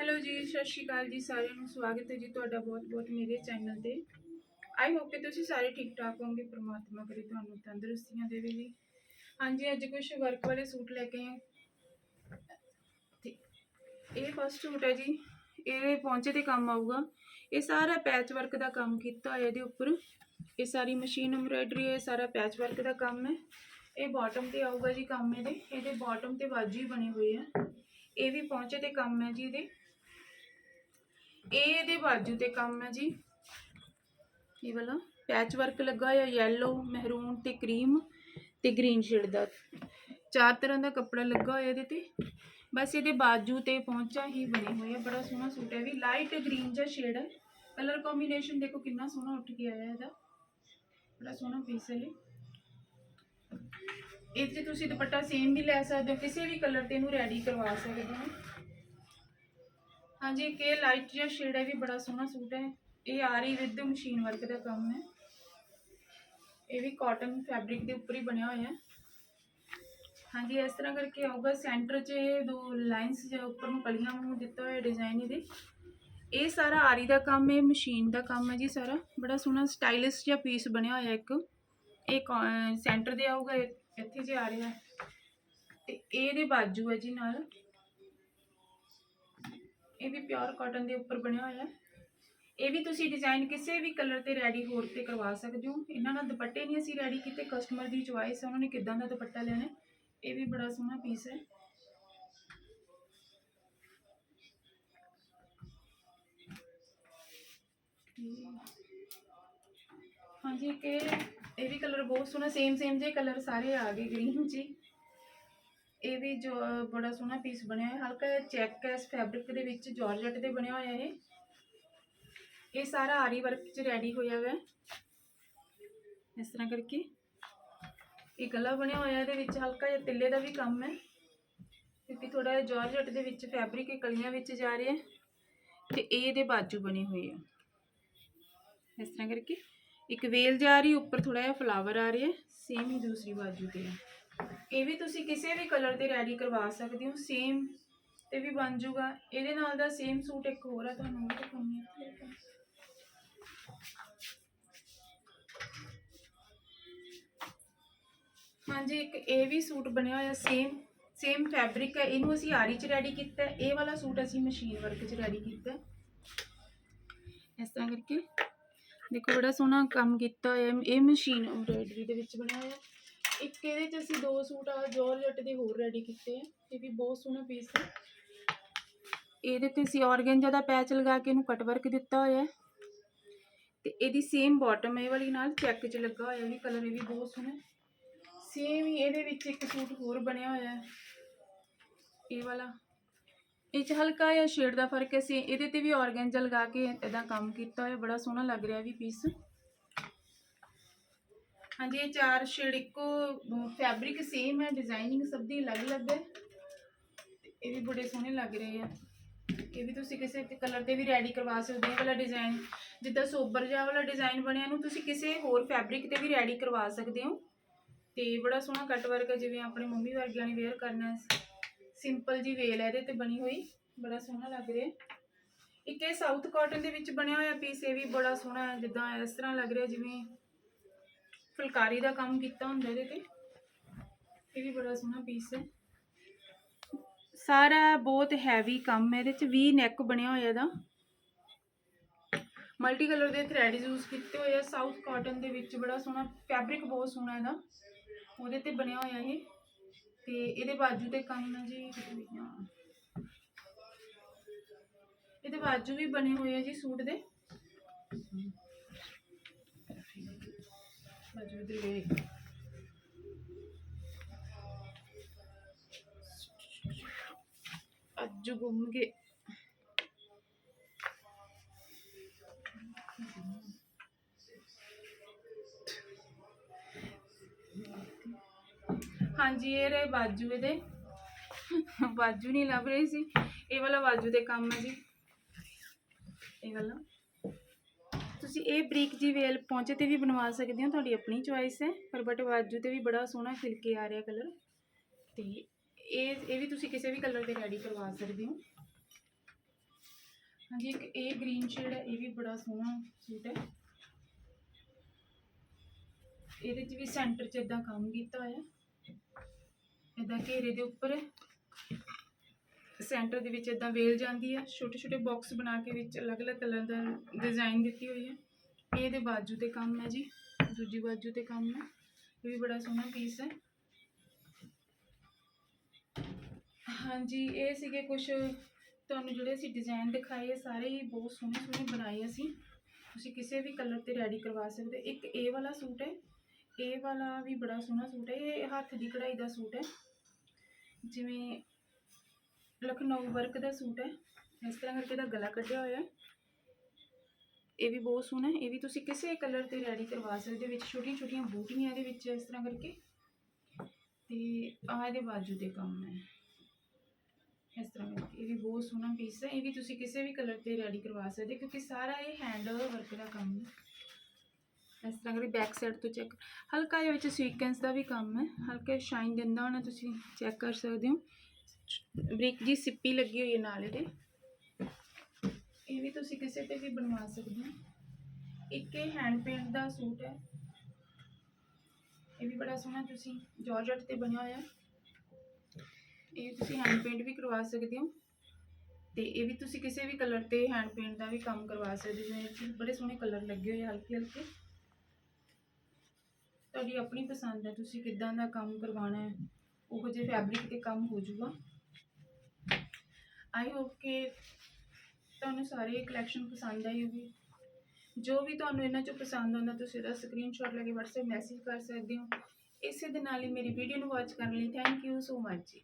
Hello ਜੀ, ਸਤਿ ਸ਼੍ਰੀ ਅਕਾਲ ਜੀ ਸਾਰਿਆਂ ਨੂੰ। ਸਵਾਗਤ ਹੈ ਜੀ ਤੁਹਾਡਾ ਬਹੁਤ-ਬਹੁਤ ਮੇਰੇ ਚੈਨਲ ਤੇ। ਆਈ ਹੋਪ ਕਿ ਤੁਸੀਂ ਸਾਰੇ ਠੀਕ ਠਾਕ ਹੋਵੋਗੇ। ਪ੍ਰਮਾਤਮਾ ਕਰੇ ਤੁਹਾਨੂੰ ਤੰਦਰੁਸਤੀਆਂ ਦੇਵੇ ਜੀ। ਹਾਂਜੀ, ਅੱਜ ਕੁਝ ਵਰਕ ਵਾਲੇ ਸੂਟ ਲੈ ਕੇ ਆਏ। ਹਾਂ। ਇਹ ਫਸਟ ਸੂਟ ਹੈ ਜੀ। ਇਹ ਪਹੁੰਚੇ ਤੇ ਕੰਮ ਆਊਗਾ। ਇਹ ਸਾਰਾ ਪੈਚ ਵਰਕ ਦਾ ਕੰਮ ਕੀਤਾ ਹੋਇਆ ਇਹਦੇ ਉੱਪਰ। ਇਹ ਸਾਰੀ ਮਸ਼ੀਨ ਐਮਬ੍ਰਾਇਡਰੀ ਹੈ ਸਾਰਾ ਪੈਚ ਵਰਕ ਦਾ ਕੰਮ ਹੈ। ਇਹ ਬਾਟਮ ਤੇ ਆਊਗਾ ਜੀ ਕੰਮ ਇਹਦੇ। ਇਹਦੇ ਬਾਟਮ ਤੇ ਬਾਜ਼ੀ ਹੀ ਬਣੀ ਹੋਈ ਹੈ। ਇਹ ਵੀ ਪਹੁੰਚੇ ਤੇ ਕੰਮ ਹੈ ਜੀ ਇਹਦੇ। ਇਹ ਇਹਦੇ ਬਾਜੂ ਤੇ ਕੰਮ ਹੈ ਜੀ। ਇਹ ਵਾਲਾ? ਪੈਚ ਵਰਕ ਲੱਗਾ ਹੋਇਆ ਯੈਲੋ ਮਹਿਰੂਨ ਤੇ ਕਰੀਮ ਤੇ ਗ੍ਰੀਨ ਸ਼ੇਡ ਦਾ। ਚਾਰ ਤਰ੍ਹਾਂ ਦਾ ਕੱਪੜਾ ਲੱਗਾ ਹੋਇਆ ਇਹਦੇ ਤੇ। ਬਸ ਇਹਦੇ ਬਾਜੂ ਤੇ ਪਹੁੰਚਾ ਹੀ ਬਣੇ ਹੋਏ ਆ। ਬੜਾ ਸੋਹਣਾ ਸੂਟ ਹੈ। ਵੀ ਲਾਈਟ ਗ੍ਰੀਨ ਜਿਹਾ ਸ਼ੇਡ ਹੈ। ਕਲਰ ਕੰਬੀਨੇਸ਼ਨ ਦੇਖੋ ਕਿੰਨਾ ਸੋਹਣਾ ਉੱਠ ਕੇ ਆਇਆ ਇਹਦਾ। ਬੜਾ ਸੋਹਣਾ ਪੀਸ ਹੈ ਇਹ। ਇਹ 'ਚ ਤੁਸੀਂ ਦੁਪੱਟਾ ਸੇਮ ਵੀ ਲੈ ਸਕਦੇ ਹੋ। ਕਿਸੇ ਵੀ ਕਲਰ ਤੇ ਇਹਨੂੰ ਰੈਡੀ ਕਰਵਾ ਸਕਦੇ ਹੋ। ਹਾਂਜੀ, ਇੱਕ ਇਹ ਲਾਈਟ ਜਿਹਾ ਸ਼ੇਡ ਹੈ ਵੀ ਬੜਾ ਸੋਹਣਾ ਸੂਟ ਹੈ। ਇਹ ਆਰੀ ਵਿਦ ਮਸ਼ੀਨ ਵਰਕ ਦਾ ਕੰਮ ਹੈ। ਇਹ ਵੀ ਕਾਟਨ ਫੈਬਰਿਕ ਦੇ ਉੱਪਰ ਹੀ ਬਣਿਆ ਹੋਇਆ ਹੈ। ਹਾਂਜੀ, ਇਸ ਤਰ੍ਹਾਂ ਕਰਕੇ ਆਊਗਾ। ਸੈਂਟਰ 'ਚ ਇਹ ਦੋ ਲਾਈਨਸ ਜਿਹਾ ਉੱਪਰ ਨੂੰ ਕਲੀਆਂ ਨੂੰ ਦਿੱਤਾ ਹੋਇਆ ਡਿਜ਼ਾਈਨ ਇਹਦੇ। ਇਹ ਸਾਰਾ ਆਰੀ ਦਾ ਕੰਮ ਹੈ ਮਸ਼ੀਨ ਦਾ ਕੰਮ ਹੈ ਜੀ ਸਾਰਾ। ਬੜਾ ਸੋਹਣਾ ਸਟਾਈਲਿਸ਼ ਜਿਹਾ ਪੀਸ ਬਣਿਆ ਹੋਇਆ ਇੱਕ। ਇਹ ਸੈਂਟਰ ਦੇ ਆਊਗਾ, ਇੱਥੇ ਜੇ ਆ ਰਿਹਾ ਤੇ ਇਹਦੇ ਬਾਜੂ ਹੈ ਜੀ ਨਾਲ। ਇਹ ਵੀ ਪਿਓਰ ਕਾਟਨ ਦੇ ਉੱਪਰ ਬਣਿਆ ਹੋਇਆ ਹੈ। ਇਹ ਵੀ ਤੁਸੀਂ ਡਿਜ਼ਾਈਨ ਕਿਸੇ ਵੀ ਕਲਰ ਤੇ ਰੈਡੀ ਹੋਰ ਤੇ ਕਰਵਾ ਸਕਦੇ ਹੋ। ਇਹਨਾਂ ਨਾਲ ਦੁਪੱਟੇ ਨਹੀਂ ਅਸੀਂ ਰੈਡੀ ਕੀਤੇ ਕਸਟਮਰ ਦੀ ਚੁਆਇਸ ਹੈ ਉਹਨਾਂ ਨੇ ਕਿੱਦਾਂ ਦਾ ਦੁਪੱਟਾ ਲੈਣਾ ਇਹ ਵੀ ਬੜਾ ਸੋਹਣਾ ਪੀਸ ਹੈ। ਹਾਂਜੀ ਕਿ ਇਹ ਇਹ ਵੀ ਕਲਰ ਬਹੁਤ ਸੋਹਣਾ ਸੇਮ ਸੇਮ ਜੇ ਕਲਰ ਸਾਰੇ ਆ ਗਏ ਗ੍ਰੀਨ ਜੀ ਇਹ ਵੀ ਜੋ ਬੜਾ ਸੋਹਣਾ ਪੀਸ ਬਣਿਆ ਹੈ ਹਲਕਾ ਚੈੱਕ ਇਸ ਫੈਬਰਿਕ ਦੇ ਵਿੱਚ ਜਾਰਜਟ ਦੇ ਬਣਿਆ ਹੋਇਆ ਇਹ। ਇਹ ਸਾਰਾ ਆਰੀ ਵਰਕ 'ਚ ਰੈਡੀ ਹੋਇਆ ਹੋਇਆ ਇਸ ਤਰ੍ਹਾਂ ਕਰਕੇ ਇਹ ਗਲਾ ਬਣਿਆ ਹੋਇਆ, ਇਹਦੇ ਵਿੱਚ ਹਲਕਾ ਜਿਹਾ ਤਿੱਲੇ ਦਾ ਵੀ ਕੰਮ ਹੈ। ਕਿਉਂਕਿ ਥੋੜਾ ਜਿਹਾ ਜਾਰਜਟ ਦੇ ਵਿੱਚ ਫੈਬਰਿਕ ਇਹ ਕਲੀਆਂ ਵਿੱਚ ਜਾ ਰਿਹਾ ਤੇ ਇਹ ਇਹਦੇ ਬਾਜੂ ਬਣੇ ਹੋਏ ਆ। ਇਸ ਤਰ੍ਹਾਂ ਕਰਕੇ ਇੱਕ ਵੇਲ ਜਾ ਰਹੀ, ਉੱਪਰ ਥੋੜਾ ਜਿਹਾ ਫਲਾਵਰ ਆ ਰਿਹਾ ਸੇਮ ਹੀ ਦੂਸਰੀ ਬਾਜੂ ਤੇ ਹੈ ਇਹ ਵੀ ਤੁਸੀਂ ਕਿਸੇ ਵੀ ਕਲਰ ਤੇ ਰੈਡੀ ਕਰਵਾ ਸਕਦੇ ਹੋ ਸੇਮ ਤੇ ਵੀ ਬਣ ਜਾਊਗਾ ਇਹਦੇ ਨਾਲ ਦਾ ਸੇਮ ਸੂਟ ਇੱਕ ਹੋਰ ਆ, ਤੁਹਾਨੂੰ ਉਹ ਦਿਖਾਉਂਦੀ ਹਾਂ ਹਾਂਜੀ, ਇੱਕ ਇਹ ਵੀ ਸੂਟ ਬਣਿਆ ਹੋਇਆ ਸੇਮ ਸੇਮ ਫੈਬਰਿਕ ਹੈ ਇਹਨੂੰ ਅਸੀਂ ਆਰੀ ਚ ਰੈਡੀ ਕੀਤਾ ਹੈ। ਇਹ ਵਾਲਾ ਸੂਟ ਅਸੀਂ ਮਸ਼ੀਨ ਵਰਕ ਚ ਰੈਡੀ ਕੀਤਾ ਹੈ। ਇਸ ਤਰ੍ਹਾਂ ਕਰਕੇ ਦੇਖੋ, ਬੜਾ ਸੋਹਣਾ ਕੰਮ ਕੀਤਾ ਹੋਇਆ ਹੈ। ਇਹ ਮਸ਼ੀਨ ਐਮਬ੍ਰਾਇਡਰੀ ਦੇ ਵਿੱਚ ਬਣਿਆ ਹੋਇਆ ਹੈ। ਇੱਕ ਇਹਦੇ ਚ ਅਸੀਂ ਦੋ ਸੂਟ ਆ ਜੋਰਜਟ ਦੇ ਹੋਰ ਰੈਡੀ ਕੀਤੇ ਆ। ਇਹ ਵੀ ਬਹੁਤ ਸੋਹਣਾ ਪੀਸ ਹੈ ਇਹਦੇ ਤੇ ਅਸੀਂ ਔਰਗੈਂਜਾ ਦਾ ਪੈਚ ਲਗਾ ਕੇ ਇਹਨੂੰ ਕਟ ਵਰਕ ਦਿੱਤਾ ਹੋਇਆ ਹੈ। ਤੇ ਇਹਦੀ ਸੇਮ ਬਾਟਮ ਇਹ ਵਾਲੀ ਨਾਲ ਚੈੱਕ 'ਚ ਲੱਗਾ ਹੋਇਆ ਵੀ ਕਲਰ ਇਹ ਵੀ ਬਹੁਤ ਸੋਹਣਾ ਸੇਮ ਹੀ ਇਹਦੇ ਵਿੱਚ ਇੱਕ ਸੂਟ ਹੋਰ ਬਣਿਆ ਹੋਇਆ ਹੈ। ਇਹ ਵਾਲਾ। ਇਹ 'ਚ ਹਲਕਾ ਜਿਹਾ ਸ਼ੇਡ ਦਾ ਫ਼ਰਕ ਹੈ। ਸੇ ਇਹਦੇ ਤੇ ਵੀ ਔਰਗੈਂਜਾ ਲਗਾ ਕੇ ਇਹਦਾ ਕੰਮ ਕੀਤਾ ਹੋਇਆ, ਬੜਾ ਸੋਹਣਾ ਲੱਗ ਰਿਹਾ ਵੀ ਪੀਸ ਹਾਂਜੀ, ਇਹ ਚਾਰ ਸ਼ੇਡ, ਇੱਕੋ ਫੈਬਰਿਕ ਸੇਮ ਹੈ ਡਿਜ਼ਾਈਨਿੰਗ ਸਭ ਦੀ ਅਲੱਗ-ਅਲੱਗ ਹੈ। ਤੇ ਇਹ ਵੀ ਬੜੇ ਸੋਹਣੇ ਲੱਗ ਰਹੇ ਆ। ਇਹ ਵੀ ਤੁਸੀਂ ਕਿਸੇ ਕਲਰ ਤੇ ਵੀ ਰੈਡੀ ਕਰਵਾ ਸਕਦੇ ਹੋ ਵਾਲਾ ਡਿਜ਼ਾਈਨ ਜਿੱਦਾਂ ਸੋਬਰ ਜਾ ਵਾਲਾ ਡਿਜ਼ਾਈਨ ਬਣਿਆ ਨੂੰ ਤੁਸੀਂ ਕਿਸੇ ਹੋਰ ਫੈਬਰਿਕ ਤੇ ਵੀ ਰੈਡੀ ਕਰਵਾ ਸਕਦੇ ਹੋ। ਤੇ ਬੜਾ ਸੋਹਣਾ ਕੱਟ ਵਰਕ ਹੈ, ਜਿਵੇਂ ਆਪਣੇ ਮੰਮੀ ਵਰਗਿਆਂ ਨੇ ਵੇਅਰ ਕਰਨਾ ਸਿੰਪਲ ਜੀ ਵੇਲ ਹੈ, ਇਹਦੇ ਤੇ ਬਣੀ ਹੋਈ। ਬੜਾ ਸੋਹਣਾ ਲੱਗ ਰਿਹਾ ਇੱਕ ਇਹ ਸਾਊਥ ਕਾਟਨ ਦੇ ਵਿੱਚ ਬਣਿਆ ਹੋਇਆ ਪੀਸ ਇਹ ਵੀ ਬੜਾ ਸੋਹਣਾ ਜਿੱਦਾਂ ਇਸ ਤਰ੍ਹਾਂ ਲੱਗ ਰਿਹਾ, ਜਿਵੇਂ ਫੁਲਕਾਰੀ ਦਾ ਕੰਮ ਕੀਤਾ ਹੁੰਦਾ ਇਹਦੇ ਤੇ। ਇਹ ਵੀ ਬੜਾ ਸੋਹਣਾ ਪੀਸ ਹੈ। ਸਾਰਾ ਬਹੁਤ ਹੈਵੀ ਕੰਮ ਹੈ, ਇਹਦੇ ਚ ਵੀ ਨੈਕ ਬਣਿਆ ਹੋਇਆ ਇਹਦਾ। ਮਲਟੀ ਕਲਰ ਦੇ ਥ੍ਰੈਡ ਯੂਜ਼ ਕੀਤੇ ਹੋਏ ਆ ਸਾਊਥ ਕਾਟਨ ਦੇ ਵਿੱਚ ਬੜਾ ਸੋਹਣਾ ਫੈਬਰਿਕ ਬਹੁਤ ਸੋਹਣਾ ਇਹਦਾ। ਉਹਦੇ ਤੇ ਬਣਿਆ ਹੋਇਆ ਇਹ। ਤੇ ਇਹਦੇ ਬਾਜੂ ਤੇ ਕੰਮ ਹੈ ਜੀ ਇਹਦੇ ਬਾਜੂ ਵੀ ਬਣੇ ਹੋਏ ਆ ਜੀ ਸੂਟ ਦੇ। ਬਾਜੂ ਅੱਜ ਗੁੰਮ ਗਏ ਹਾਂਜੀ, ਇਹ ਰਹੇ ਬਾਜੂ ਇਹਦੇ। ਬਾਜੂ ਨਹੀਂ ਲੱਭ ਰਹੀ ਸੀ। ਇਹ ਵਾਲਾ ਬਾਜੂ ਦੇ ਕੰਮ ਹੈ ਜੀ। ਇਹ ਵਾਲਾ। ਤੁਸੀਂ ਇਹ ਬਰੀਕ ਜੀ ਵੇਲ ਪਹੁੰਚੇ ਤੇ ਵੀ ਬਣਵਾ ਸਕਦੇ ਹੋ, ਤੁਹਾਡੀ ਆਪਣੀ ਚੁਆਇਸ ਹੈ, ਪਰ ਬਟ ਬਾਜੂ ਤੇ ਵੀ ਬੜਾ ਸੋਹਣਾ ਖਿਲਕੇ ਆ ਰਿਹਾ ਕਲਰ ਤੇ ਇਹ ਇਹ ਵੀ ਤੁਸੀਂ ਕਿਸੇ ਵੀ ਕਲਰ ਦੇ ਰੈਡੀ ਕਰਵਾ ਸਕਦੇ ਹੋ। ਹਾਂਜੀ, ਇੱਕ ਇਹ ਗ੍ਰੀਨ ਸ਼ੇਡ ਹੈ, ਇਹ ਵੀ ਬੜਾ ਸੋਹਣਾ ਸੂਟ ਹੈ। ਇਹਦੇ 'ਚ ਵੀ ਸੈਂਟਰ 'ਚ ਇਦਾਂ ਕੰਮ ਕੀਤਾ ਹੋਇਆ ਇਦਾਂ ਘੇਰੇ ਦੇ ਉੱਪਰ ਸੈਂਟਰ ਦੇ ਵਿੱਚ ਇਦਾਂ ਵੇਲ ਜਾਂਦੀ ਹੈ ਛੋਟੇ ਛੋਟੇ ਬਾਕਸ ਬਣਾ ਕੇ ਵਿੱਚ ਅਲੱਗ-ਅਲੱਗ ਕਲਰ ਦਾ ਡਿਜ਼ਾਈਨ ਦਿੱਤੀ ਹੋਈ ਹੈ ਇਹ ਇਹਦੇ ਬਾਜੂ ਤੇ ਕੰਮ ਹੈ ਜੀ, ਦੂਜੀ ਬਾਜੂ ਤੇ ਕੰਮ ਹੈ ਇਹ ਵੀ ਬੜਾ ਸੋਹਣਾ ਪੀਸ ਹੈ ਹਾਂਜੀ, ਇਹ ਸੀਗੇ ਕੁਝ ਤੁਹਾਨੂੰ ਜਿਹੜੇ ਅਸੀਂ ਡਿਜ਼ਾਈਨ ਦਿਖਾਏ ਸਾਰੇ ਹੀ ਬਹੁਤ ਸੋਹਣੇ ਸੋਹਣੇ ਬਣਾਏ ਅਸੀਂ। ਤੁਸੀਂ ਕਿਸੇ ਵੀ ਕਲਰ ਤੇ ਰੈਡੀ ਕਰਵਾ ਸਕਦੇ ਇੱਕ ਇਹ ਵਾਲਾ ਸੂਟ ਹੈ ਇਹ ਵਾਲਾ ਵੀ ਬੜਾ ਸੋਹਣਾ ਸੂਟ ਹੈ ਇਹ ਹੱਥ ਦੀ ਕਢਾਈ ਦਾ ਸੂਟ ਹੈ ਜਿਵੇਂ ਲਖਨਊ ਵਰਕ ਦਾ ਸੂਟ ਹੈ। ਇਸ ਤਰ੍ਹਾਂ ਕਰਕੇ ਦਾ ਗਲਾ ਕੱਢਿਆ ਹੋਇਆ ਹੈ। ਇਹ ਵੀ ਬਹੁਤ ਸੋਹਣਾ ਹੈ। ਇਹ ਵੀ ਤੁਸੀਂ ਕਿਸੇ ਕਲਰ ਤੇ ਰੈਡੀ ਕਰਵਾ ਸਕਦੇ ਹੋ। ਵਿੱਚ ਛੋਟੀਆਂ ਛੋਟੀਆਂ ਬੂਟੀਆਂ ਇਹਦੇ ਵਿੱਚ ਇਸ ਤਰ੍ਹਾਂ ਕਰਕੇ। ਤੇ ਆਹ ਇਹਦੇ ਬਾਜੂ ਦੇ ਕੰਮ ਹੈ। ਇਸ ਤਰ੍ਹਾਂ ਕਰਕੇ ਇਹ ਵੀ ਬਹੁਤ ਸੋਹਣਾ ਪੀਸ ਹੈ। ਇਹ ਵੀ ਤੁਸੀਂ ਕਿਸੇ ਵੀ ਕਲਰ ਤੇ ਰੈਡੀ ਕਰਵਾ ਸਕਦੇ ਕਿਉਂਕਿ ਸਾਰਾ ਇਹ ਹੈਂਡ ਵਰਕ ਦਾ ਕੰਮ ਹੈ। ਇਸ ਤਰ੍ਹਾਂ ਕਰਕੇ ਬੈਕ ਸਾਈਡ ਤੋਂ ਚੈੱਕ ਹਲਕਾ ਜਿਹਾ ਵਿੱਚ ਸੀਕੁਐਂਸ ਦਾ ਵੀ ਕੰਮ ਹੈ। ਹਲਕਾ ਸ਼ਾਈਨ ਦਿੰਦਾ ਹੋਣਾ ਤੁਸੀਂ ਚੈੱਕ ਕਰ ਸਕਦੇ ਹੋ। ਬ੍ਰਿਕ ਜੀ ਸਿੱਪੀ ਲੱਗੀ ਹੋਈ ਹੈ ਨਾਲ ਇਹਦੇ। ਇਹ ਵੀ ਤੁਸੀਂ ਕਿਸੇ ਤੇ ਵੀ ਬਣਵਾ ਸਕਦੇ ਹੋ। ਇੱਕ ਇਹ ਹੈਂਡ ਪੇਂਟ ਦਾ ਸੂਟ ਹੈ। ਇਹ ਵੀ ਬੜਾ ਸੋਹਣਾ ਤੁਸੀਂ ਜਾਰਜਟ ਤੇ ਬਣਿਆ ਹੋਇਆ। ਇਹ ਤੁਸੀਂ ਹੈਂਡ ਪੇਂਟ ਵੀ ਕਰਵਾ ਸਕਦੇ ਹੋ। ਤੇ ਇਹ ਵੀ ਤੁਸੀਂ ਕਿਸੇ ਵੀ ਕਲਰ ਤੇ ਹੈਂਡ ਪੇਂਟ ਦਾ ਵੀ ਕੰਮ ਕਰਵਾ ਸਕਦੇ ਹੋ। ਜਿਵੇਂ ਇਹ ਬੜੇ ਸੋਹਣੇ ਕਲਰ ਲੱਗੇ ਹੋਏ ਆ ਹਲਕੇ ਹਲਕੇ। ਤੁਹਾਡੀ ਆਪਣੀ ਪਸੰਦ ਹੈ, ਤੁਸੀਂ ਕਿੱਦਾਂ ਦਾ ਕੰਮ ਕਰਵਾਉਣਾ ਹੈ। ਉਹੋ ਜਿਹੇ ਫੈਬਰਿਕ ਤੇ ਕੰਮ ਹੋ ਜਾਊਗਾ। ਆਈ ਹੋਪ ਕਿ ਤੁਹਾਨੂੰ ਸਾਰੇ ਕਲੈਕਸ਼ਨ ਪਸੰਦ ਆਈ ਹੋਗੀ ਜੋ ਵੀ ਤੁਹਾਨੂੰ ਇਹਨਾਂ ਚੋਂ ਪਸੰਦ ਆਉਂਦਾ, ਤੁਸੀਂ ਇਹਦਾ ਸਕਰੀਨਸ਼ਾਟ ਲੈ ਕੇ WhatsApp ਮੈਸੇਜ ਕਰ ਸਕਦੇ ਹੋ। ਇਸੇ ਦੇ ਨਾਲ ਹੀ ਮੇਰੀ ਵੀਡੀਓ ਨੂੰ ਵਾਚ ਕਰਨ ਲਈ ਥੈਂਕ ਯੂ ਸੋ ਮਚ ਜੀ।